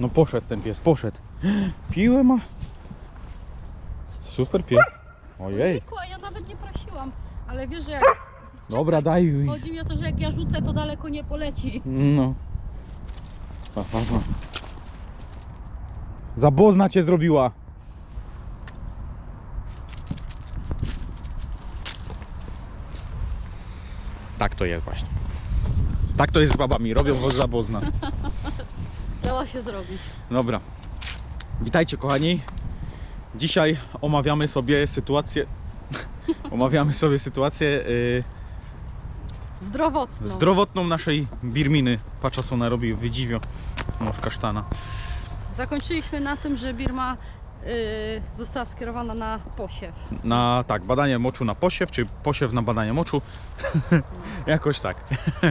No poszedł ten pies, poszedł. Piłę ma. Super pies. Ojej. Ojejku, a ja nawet nie prosiłam. Ale wiesz, że jak... Dobra, daj. Chodzi mi o to, że jak ja rzucę, to daleko nie poleci. No. Pa, pa. Zabozna cię zrobiła. Tak to jest właśnie. Tak to jest z babami, robią was zabozna. Dała się zrobić. Dobra. Witajcie kochani. Dzisiaj omawiamy sobie sytuację. omawiamy sobie sytuację y, Zdrowotną. zdrowotną naszej Birminy. Patrz co ona robi, wydziwio. Mąż kasztana. Zakończyliśmy na tym, że Birma została skierowana na posiew. Na tak, badanie moczu na posiew, czy posiew na badanie moczu. Jakoś tak.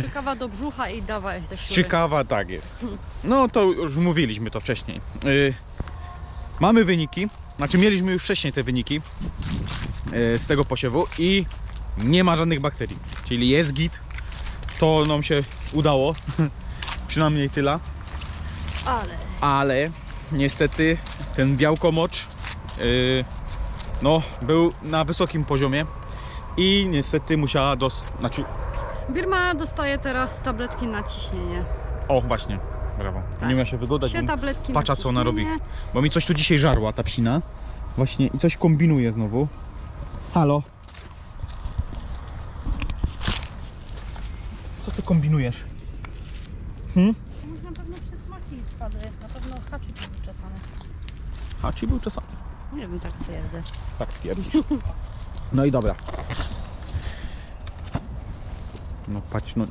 Ciekawa do brzucha i dawaj te siły. Ciekawa, tak jest. No to już mówiliśmy to wcześniej. Y, mamy wyniki, znaczy mieliśmy już wcześniej te wyniki y, z tego posiewu i nie ma żadnych bakterii. Czyli jest git. To nam się udało. Przynajmniej tyle. Ale Ale niestety ten białkomocz y, no, był na wysokim poziomie i niestety musiała dos... Znaczy, Birma dostaje teraz tabletki na ciśnienie. o właśnie, brawo. Tak. Nie miała się wygodać. Trzy tabletki co ona robi. Bo mi coś tu dzisiaj żarła ta psina. Właśnie i coś kombinuje znowu. Halo. Co ty kombinujesz? Hmm? Może na pewno przesmaki spadły. Na pewno haczyk był wyczesany. Hachi był czasami. Nie wiem, tak twierdzę. Tak twierdzisz. No i dobra. No patrz, no.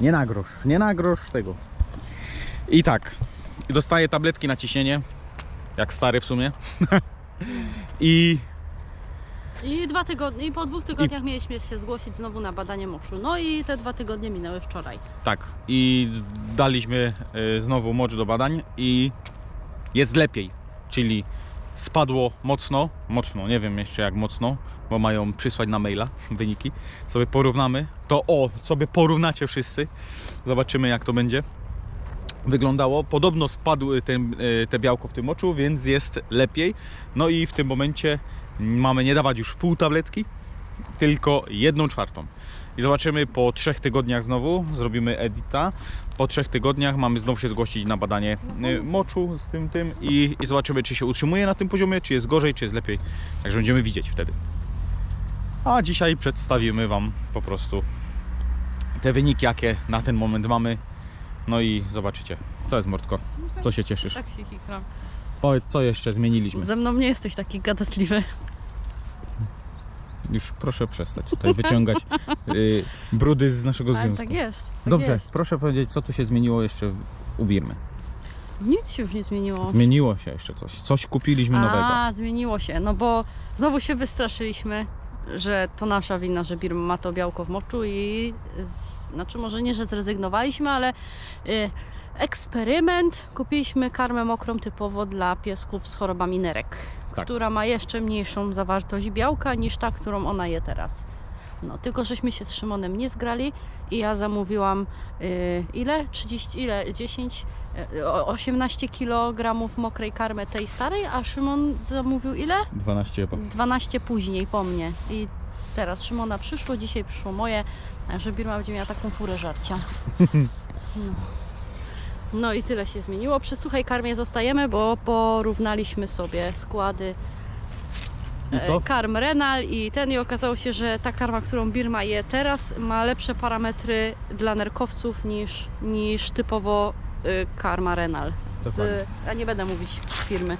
Nie na grosz, nie na grosz tego. I tak. I dostaję tabletki na ciśnienie. Jak stary w sumie. I I dwa tygodnie, i po dwóch tygodniach mieliśmy się zgłosić znowu na badanie moczu. No i te dwa tygodnie minęły wczoraj. Tak, i daliśmy y, znowu mocz do badań i jest lepiej, czyli spadło mocno, mocno, nie wiem jeszcze jak mocno, bo mają przysłać na maila wyniki. Sobie porównamy, to o, sobie porównacie wszyscy, zobaczymy jak to będzie wyglądało. Podobno spadł ten, y, te białko w tym moczu, więc jest lepiej. No i w tym momencie mamy nie dawać już pół tabletki, tylko jedną czwartą. I zobaczymy po trzech tygodniach znowu, zrobimy edita. Po trzech tygodniach mamy znowu się zgłosić na badanie y, moczu z tym tym i, i zobaczymy czy się utrzymuje na tym poziomie, czy jest gorzej, czy jest lepiej. Także będziemy widzieć wtedy. A dzisiaj przedstawimy Wam po prostu te wyniki, jakie na ten moment mamy. No i zobaczycie. Co jest Mordko? Co się cieszysz? Tak się chikram. Powiedz, co jeszcze zmieniliśmy? Ze mną nie jesteś taki gadatliwy. Już proszę przestać tutaj wyciągać y, brudy z naszego Ale związku. tak jest. Tak Dobrze, Jest. proszę powiedzieć, co tu się zmieniło jeszcze u Birmy. Nic się już nie zmieniło. Zmieniło się jeszcze coś. Coś kupiliśmy nowego. A, zmieniło się. No bo znowu się wystraszyliśmy, że to nasza wina, że Birma ma to białko w moczu i z, znaczy może nie, że zrezygnowaliśmy, ale y, eksperyment. Kupiliśmy karmę mokrą typowo dla piesków z chorobami nerek, Tak. która ma jeszcze mniejszą zawartość białka niż ta, którą ona je teraz. No, tylko żeśmy się z Szymonem nie zgrali i ja zamówiłam y, ile? 30, ile? 10? y, o- 18 kg mokrej karmy tej starej, a Szymon zamówił ile? 12 chyba. 12 później po mnie. I teraz Szymona przyszło, dzisiaj przyszło moje, że Birma będzie miała taką furę żarcia. No. No i tyle się zmieniło. Przy suchej karmie zostajemy, bo porównaliśmy sobie składy e, karm Renal i ten i okazało się, że ta karma, którą Birma je teraz ma lepsze parametry dla nerkowców niż, niż typowo y, karma Renal. Z, a nie będę mówić firmy.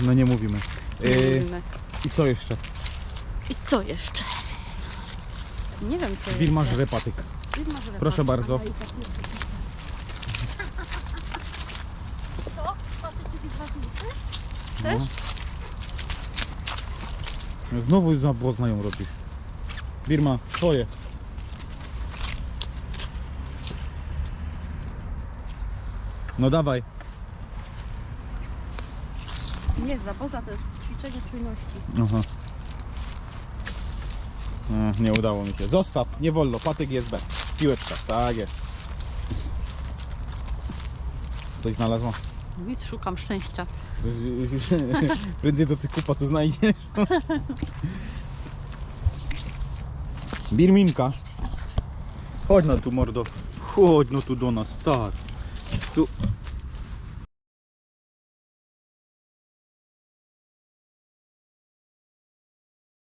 No nie mówimy. Nie Yy, mówimy. I co jeszcze? I co jeszcze? Nie wiem co Birma jeszcze. żre patyk. Birma żre Proszę bardzo. Aha, i tak nie. Co? Patyki witrażnicy? Chcesz? No. Znowu zabłozna ją robisz. Birma, twoje. No dawaj. Nie, zapoza to jest ćwiczenie czujności. Aha. A, nie udało mi się. Zostaw, nie wolno. Patyk jest B. Piłeczka, tak jest. Coś znalazła? Nic, szukam szczęścia. Prędzej do tych kupa tu znajdziesz. Birminka. Chodź no tu mordo. Chodź no tu do nas, tak. Tu